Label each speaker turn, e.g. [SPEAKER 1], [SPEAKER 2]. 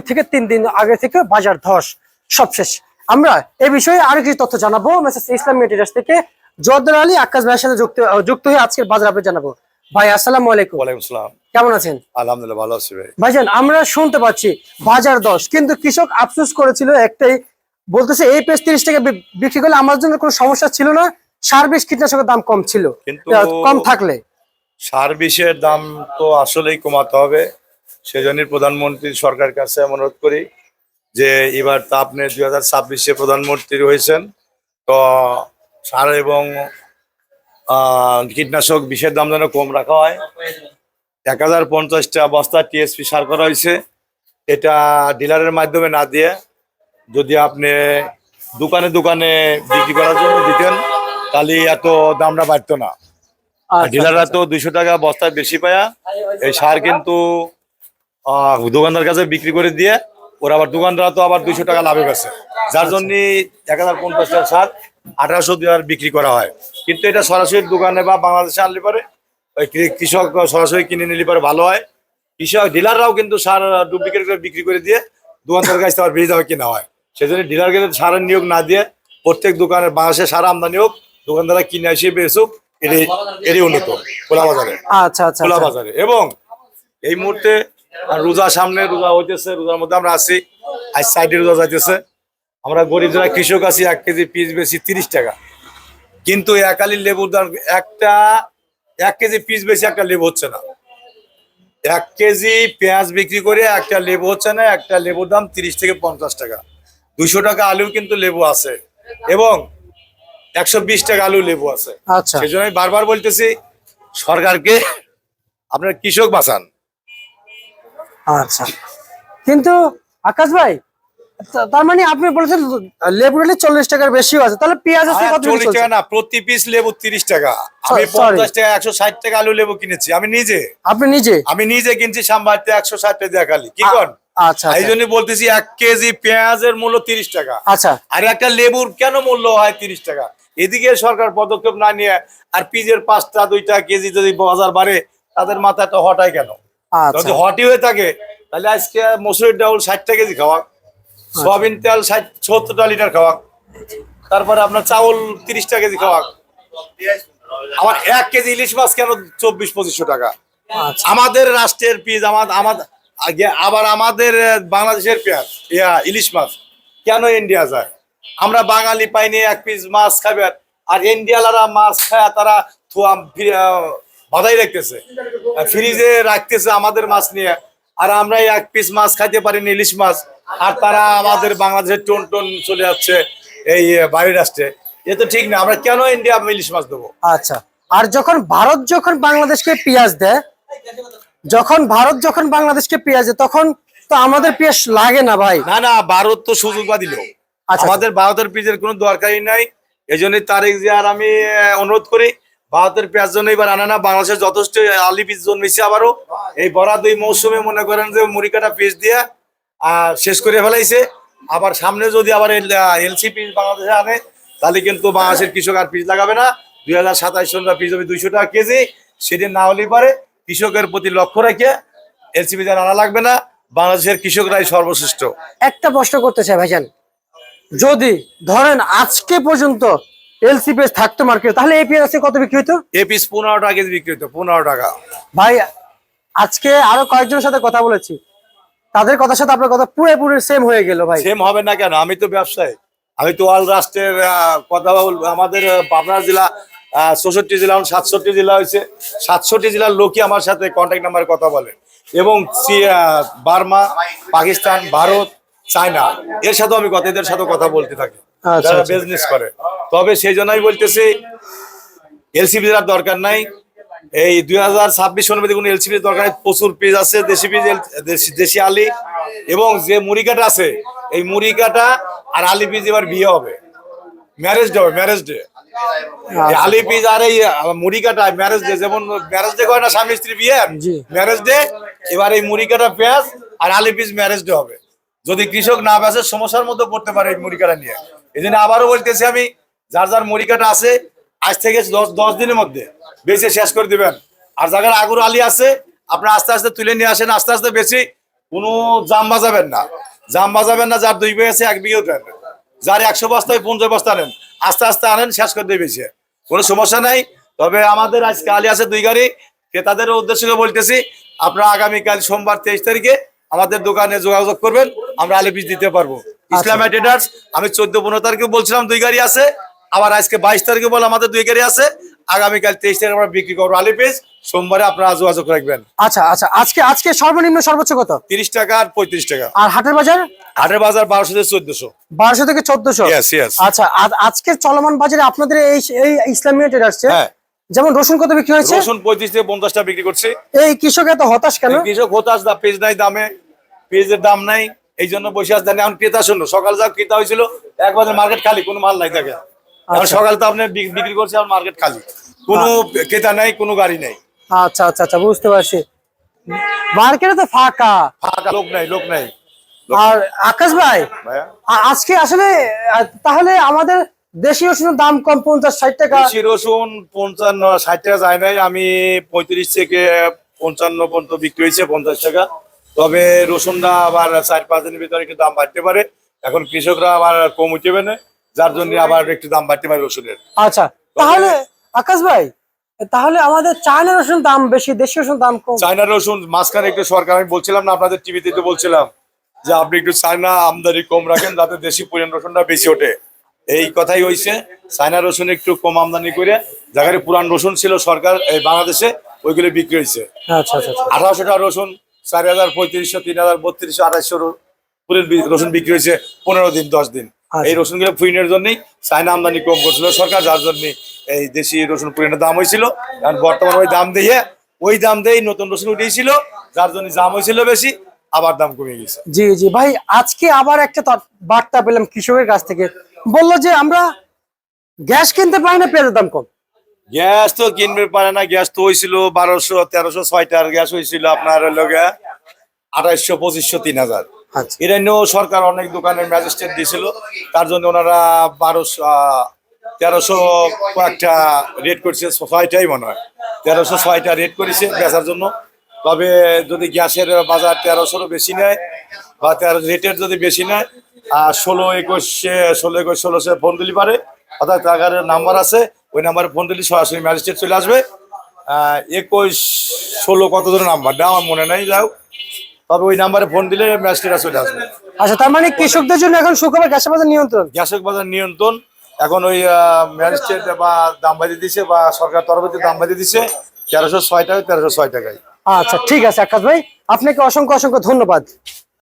[SPEAKER 1] দুই থেকে তিন দিন আগে থেকে বাজার ধস। সব শেষ আমরা এ বিষয়ে আরও কিছু তথ্য জানাব। মেসেজ ইসলাম মেটেরিয়ালস থেকে জর্দার আলী আকাশ ভাইয়ের সাথে যুক্ত যুক্ত হয়ে আজকের বাজার আপনি জানাব। ভাই আসসালামু আলাইকুম।
[SPEAKER 2] ওয়ালাইকুম আসসালাম।
[SPEAKER 1] কেমন আছেন?
[SPEAKER 2] আলহামদুলিল্লাহ ভালো আছি ভাই।
[SPEAKER 1] ভাইজান আমরা শুনতে পাচ্ছি বাজার দশ কিন্তু কৃষক আফসোস করেছিল একটাই বলতেছে এই পেঁয়াজ তিরিশ টাকা বিক্রি করলে আমার জন্য কোনো সমস্যা ছিল না সার বিষ কীটনাশকের দাম কম ছিল। কম থাকলে।
[SPEAKER 2] সার বিষের দাম তো আসলেই কমাতে হবে। সেজন্যই প্রধানমন্ত্রী সরকার কাছে অনুরোধ করি যে এবার তো আপনি দুই হাজার ছাব্বিশে প্রধানমন্ত্রী হয়েছেন তো সার এবং কীটনাশক বিষের দাম যেন কম রাখা হয়। এক হাজার পঞ্চাশটা বস্তা টিএসপি সার করা হয়েছে। এটা ডিলারের মাধ্যমে না দিয়ে যদি আপনি দোকানে দোকানে বিক্রি করার জন্য দিতেন তাহলে এত দামটা বাড়তো না।
[SPEAKER 1] আচ্ছা,
[SPEAKER 2] ডিলাররা তো দুইশো টাকা বস্তায় বেশি পায়া। এই সার কিন্তু দোকানদার কাছে বিক্রি করে দিয়ে ওরা আবার দোকানদার তো আবার দুইশো টাকা লাভে গেছে যার জন্য এক হাজার পঞ্চাশ টাকা সার আঠারোশো দিয়ে বিক্রি করা হয়। কিন্তু এটা সরাসরি দোকানে বা বাংলাদেশে আনলে পারে ওই কৃষক সরাসরি কিনে নিলে পারে ভালো হয়। কৃষক ডিলাররাও কিন্তু সার ডুপ্লিকেট করে বিক্রি করে দিয়ে দোকানদার কাছ আবার বেশি দামে কেনা হয়। সেজন্য ডিলারকে সারের নিয়োগ না দিয়ে প্রত্যেক দোকানে বাংলাদেশে সার আমদানি হোক দোকানদাররা কিনে এসে বেসুক এটাই এটাই উন্নত খোলা বাজারে।
[SPEAKER 1] আচ্ছা আচ্ছা
[SPEAKER 2] খোলা
[SPEAKER 1] আচ্ছা।
[SPEAKER 2] বাজারে। এবং এই মুহূর্তে রোজা সামনে রোজা হইতেছে রোজার মধ্যে আমরা আছি আজ সাইডে রোজা যাইতেছে। আমরা গরিব যারা কৃষক আছি এক কেজি পিস বেশি তিরিশ টাকা। কিন্তু একালি লেবুর দাম একটা এক কেজি পিস বেশি একটা লেবু হচ্ছে না। এক কেজি পেঁয়াজ বিক্রি করে একটা লেবু হচ্ছে না একটা লেবুর দাম তিরিশ থেকে পঞ্চাশ টাকা। দুশো টাকা আলু কিন্তু লেবু আছে এবং একশো বিশ টাকা আলু লেবু আছে।
[SPEAKER 1] আচ্ছা।
[SPEAKER 2] সেই জন্য আমি বারবার বলতেছি সরকারকে আপনার কৃষক বাঁচান।
[SPEAKER 1] আচ্ছা। কিন্তু আকাশ ভাই তার মানে আপনি বলেছেন লেবু হলে চল্লিশ টাকার বেশিও আছে তাহলে পেঁয়াজ আছে কত
[SPEAKER 2] চল্লিশ টাকা না প্রতি পিস লেবু তিরিশ টাকা। আমি. পঞ্চাশ টাকা একশো ষাট টাকা আলু লেবু কিনেছি আমি নিজে।
[SPEAKER 1] আপনি নিজে?
[SPEAKER 2] আমি নিজে কিনছি সাম্বারতে একশো ষাট টাকা খালি কি কর
[SPEAKER 1] আচ্ছা
[SPEAKER 2] এই
[SPEAKER 1] আচ্ছা।
[SPEAKER 2] জন্য বলতেছি এক কেজি পেঁয়াজের মূল্য তিরিশ টাকা।
[SPEAKER 1] আচ্ছা।
[SPEAKER 2] আর একটা লেবুর কেন মূল্য হয় তিরিশ টাকা? এদিকে সরকার পদক্ষেপ না নিয়ে আর পিজের পাঁচটা দুইটা কেজি যদি বাজার বাড়ে তাদের মাথায় তো হটায় কেন? যদি হটি হয়ে থাকে। তাহলে আজকে মসুরির ডাউল ষাটটা কেজি খাওয়া সয়াবিন তেল ষাট সত্তরটা লিটার খাওয়া তারপরে আপনার চাউল তিরিশটা কেজি খাওয়া। আমার এক কেজি ইলিশ মাছ কেন চব্বিশ পঁচিশশো টাকা?
[SPEAKER 1] আচ্ছা।
[SPEAKER 2] আমাদের রাষ্ট্রের পিস আমাদের আমাদের আগে আবার আমাদের বাংলাদেশের পেঁয়াজ ইয়া ইলিশ মাছ কেন ইন্ডিয়া যায়? আমরা বাঙালি পাইনি এক পিস মাছ খাবে। আর ইন্ডিয়ালারা মাছ খায় তারা বাধাই রাখতেছে। ফ্রিজে রাখতেছে আমাদের মাছ নিয়ে। আর আমরা এক পিস মাছ খাইতে পারিনি ইলিশ মাছ। আর তারা আমাদের বাংলাদেশের টন টন চলে যাচ্ছে এই বাইরের রাষ্ট্রে। এ তো ঠিক না আমরা কেন ইন্ডিয়া ইলিশ মাছ দেবো?
[SPEAKER 1] আচ্ছা আর যখন ভারত যখন বাংলাদেশকে পেঁয়াজ দেয় যখন ভারত যখন বাংলাদেশকে পেঁয়াজ দেয় তখন তো আমাদের পেঁয়াজ লাগে না ভাই।
[SPEAKER 2] না না ভারত তো সুযোগ বা দিল।
[SPEAKER 1] আচ্ছা।
[SPEAKER 2] আমাদের ভারতের পিজের কোনো দরকারই নাই। এই জন্যই তারেক আর আমি অনুরোধ করি ভারতের পেঁয়াজ জন্য এবার আনা না। বাংলাদেশের যথেষ্ট আলি বীজ জন্মেছে আবারও। এই বরা দুই মৌসুমে মনে করেন যে মুড়িকাটা পিস দিয়ে আর শেষ করে ফেলাইছে। আবার সামনে যদি আবার এলসি পিস বাংলাদেশে আনে, তাহলে কিন্তু বাংলাদেশের কৃষক আর পিস লাগাবে না। দুই হাজার সাতাইশ সন্ধ্যা পিস হবে দুইশো টাকা কেজি, সেদিন না হলেই পারে কৃষকের প্রতি লক্ষ্য রেখে এলসি পিস আনা লাগবে না। বাংলাদেশের কৃষকরাই সর্বশ্রেষ্ঠ।
[SPEAKER 1] একটা প্রশ্ন করতে ভাইজান। যদি ধরেন আজকে পর্যন্ত এলসি পেঁয়াজ থাকতো মার্কেটে তাহলে এই পেঁয়াজ আজকে কত বিক্রি হতো
[SPEAKER 2] এ পিস পনেরো টাকা কেজি বিক্রি হতো পনেরো টাকা।
[SPEAKER 1] ভাই আজকে আরও কয়েকজনের সাথে কথা বলেছি। তাদের কথার সাথে আপনার কথা পুরোপুরি সেম হয়ে গেল ভাই।
[SPEAKER 2] সেম হবে না কেন? আমি তো ব্যবসায়ী। আমি তো অল রাষ্ট্রের কথা বল আমাদের পাবনা জেলা চৌষট্টি জেলা সাতষট্টি জেলা হয়েছে। সাতষট্টি জেলার লোকই আমার সাথে কন্ট্যাক্ট নাম্বারে কথা বলে। এবং বার্মা পাকিস্তান ভারত চায়না। এর সাথেও আমি কথা এদের সাথে কথা বলতে থাকি।
[SPEAKER 1] আচ্ছা,
[SPEAKER 2] যারা
[SPEAKER 1] আচ্ছা।
[SPEAKER 2] বিজনেস করে। তবে সেই জন্যই বলতেছি এলসিপি দেওয়ার দরকার নাই। এই দুই হাজার ছাব্বিশ সনের কোনো এলসিপি দরকার নেই। প্রচুর পেজ আছে দেশি পেজ দেশি আলি। এবং যে মুড়িকাটা আছে এই মুড়িকাটা আর আলি পিস এবার বিয়ে হবে। ম্যারেজ ডে হবে ম্যারেজ ডে আলি পিস আর এই মুড়িকাটা ম্যারেজ ডে যেমন ম্যারেজ ডে করে না স্বামী স্ত্রী বিয়ে? ম্যারেজ ডে এবার এই মুড়িকাটা পেঁয়াজ আর আলি পিস ম্যারেজ ডে হবে। যদি কৃষক না বেচে, সমস্যার মধ্যে পড়তে পারে এই মুড়িকাটা নিয়ে। এই জন্য আবারও বলতেছি আমি, যার যার মুড়িকাটা আছে, আজ থেকে দশ দশ দিনের মধ্যে বেঁচে শেষ করে দিবেন। আর যাদের আগুর আলি আছে, আপনারা আস্তে আস্তে তুলে নিয়ে আসেন, আস্তে আস্তে বেশি কোনো জাম বাজাবেন না। জাম বাজাবেন না, যার দুই বিঘা আছে, এক বিঘে উঠেন যার একশো বস্তায়, পঞ্চাশ বস্তা আনেন আস্তে আস্তে আনেন, শেষ করে দিয়ে বেশি। কোনো সমস্যা নাই। তবে আমাদের আজকে আলি আছে দুই গাড়ি। ক্রেতাদের উদ্দেশ্য করে বলতেছি, আপনারা আগামীকাল সোমবার তেইশ তারিখে আমাদের দোকানে যোগাযোগ করবেন আমরা আলি বীজ দিতে পারব। ইসলাম ট্রেডার্স আমি চোদ্দ পনেরো তারিখে বলছিলাম দুই গাড়ি আছে আবার আজকে বাইশ তারিখে বলে আমাদের দুই গাড়ি আছে আগামীকাল তেইশ তারিখে আমরা বিক্রি করব আলি বীজ সোমবারে আপনারা যোগাযোগ রাখবেন।
[SPEAKER 1] আচ্ছা আচ্ছা আজকে আজকে সর্বনিম্ন সর্বোচ্চ কত?
[SPEAKER 2] তিরিশ টাকা আর পঁয়ত্রিশ টাকা।
[SPEAKER 1] আর হাটের বাজার?
[SPEAKER 2] হাটের বাজার বারোশো থেকে চোদ্দশো।
[SPEAKER 1] বারোশো থেকে চোদ্দশো. আচ্ছা আর আজকের চলমান বাজারে আপনাদের এই এই ইসলামীয় ট্রেডার্সে
[SPEAKER 2] হ্যাঁ।
[SPEAKER 1] যেমন রসুন কত বিক্রি হয়েছে?
[SPEAKER 2] রসুন পঁয়ত্রিশ থেকে পঞ্চাশটা বিক্রি করছে।
[SPEAKER 1] এই কৃষক এত হতাশ কেন?
[SPEAKER 2] কৃষক হতাশ দা পেঁয়াজ নাই দামে। পেঁয়াজের দাম নাই এই জন্য বসে আসতেন এখন ক্রেতা শূন্য সকাল যা ক্রেতা হয়েছিল একবার মার্কেট খালি কোনো মাল নাই থাকে
[SPEAKER 1] আচ্ছা।
[SPEAKER 2] সকাল তো আপনি বিক্রি করছে এখন মার্কেট খালি। কোনো ক্রেতা নাই কোনো গাড়ি নাই।
[SPEAKER 1] আচ্ছা আচ্ছা আচ্ছা বুঝতে পারছি। মার্কেটে তো ফাঁকা।
[SPEAKER 2] ফাঁকা লোক নাই লোক নাই।
[SPEAKER 1] আর আকাশ ভাই আজকে আসলে তাহলে আমাদের দেশি রসুনের দাম কম পঞ্চাশ ষাট টাকা।
[SPEAKER 2] দেশি রসুন পঞ্চান্ন ষাট টাকা যায় নাই। আমি পঁয়ত্রিশ থেকে পঞ্চান্ন পর্যন্ত বিক্রি হয়েছে পঞ্চাশ টাকা। তবে রসুনটা আবার চার পাঁচ দিনের ভিতরে একটু দাম বাড়তে পারে। এখন কৃষকরা আবার কম উঠবে না। যার জন্য আবার একটু দাম বাড়তে পারে রসুনের।
[SPEAKER 1] আচ্ছা তাহলে আকাশ ভাই তাহলে আমাদের চায়না রসুন দাম বেশি দেশি রসুন দাম কম।
[SPEAKER 2] চায়না রসুন মাঝখানে একটু সরকার আমি বলছিলাম না আপনাদের টিভিতে তো বলছিলাম যে আপনি একটু চায়না আমদানি কম রাখেন যাতে দেশি পুরান রসুনটা বেশি ওঠে। এই কথাই হয়েছে চায়না রসুন একটু কম আমদানি করে যেখানে পুরান রসুন ছিল সরকার এই বাংলাদেশে ওইগুলো বিক্রি হয়েছে
[SPEAKER 1] আচ্ছা আচ্ছা আচ্ছা।
[SPEAKER 2] আঠারোশো টাকা রসুন চার হাজার পঁয়ত্রিশশো তিন হাজার বত্রিশশো আঠাশশো রসুন বিক্রি হয়েছে পনেরো দিন দশ দিন। এই রসুনগুলো ফুইনের জন্যই চায়না আমদানি কম করছিল সরকার যার জন্য এই দেশি রসুন পুরিনের দাম হয়েছিল কারণ বর্তমানে ওই দাম দিয়ে ওই দাম দিয়েই নতুন রসুন উঠেছিল যার জন্য দাম হয়েছিল বেশি আবার দাম কমে গেছে।
[SPEAKER 1] জি জি। ভাই আজকে আবার একটা বার্তা পেলাম কৃষকের কাছ থেকে। বলল যে আমরা গ্যাস কিনতে পারি না পেঁয়াজের দাম কম।
[SPEAKER 2] গ্যাস তো কিনবে পারে না গ্যাস তো হয়েছিল বারোশো তেরোশো ছয়টার গ্যাস হয়েছিল আপনার আঠাইশশো পঁচিশশো তিন হাজার।
[SPEAKER 1] আচ্ছা।
[SPEAKER 2] এটা নিয়েও সরকার অনেক দোকানের ম্যাজিস্ট্রেট দিয়েছিল তার জন্য ওনারা বারোশো তেরোশো কয়েকটা রেট করছে ছয়টাই মনে হয়। তেরোশো ছয়টা রেট করেছে বেচার জন্য। তবে যদি গ্যাসের বাজার তেরোশোরও বেশি নেয় বা তেরো রেটের যদি বেশি নেয় ষোলো একুশে ষোলো একুশ ষোলোশে ফোন দিলি পারে। অর্থাৎ টাকার নাম্বার আছে ওই নাম্বারে ফোন দিলে সরাসরি ম্যাজিস্ট্রেট চলে আসবে। একুশ ষোলো কত ধরনের নাম্বারটা আমার মনে নাই যাও। তবে ওই নাম্বারে ফোন দিলে ম্যাজিস্ট্রেটরা চলে আসবে।
[SPEAKER 1] আচ্ছা তার মানে কৃষকদের জন্য এখন শুক্রবার গ্যাসের বাজার নিয়ন্ত্রণ?
[SPEAKER 2] গ্যাসের বাজার নিয়ন্ত্রণ। এখন ওই ম্যাজিস্ট্রেট বা দাম বাড়িয়ে দিছে বা সরকার তরফ থেকে দাম বাড়িয়ে দিছে তেরোশো ছয় টাকা তেরোশো ছয় টাকায়।
[SPEAKER 1] আচ্ছা ঠিক আছে আকাশ ভাই। আপনাকে অসংখ্য অসংখ্য ধন্যবাদ।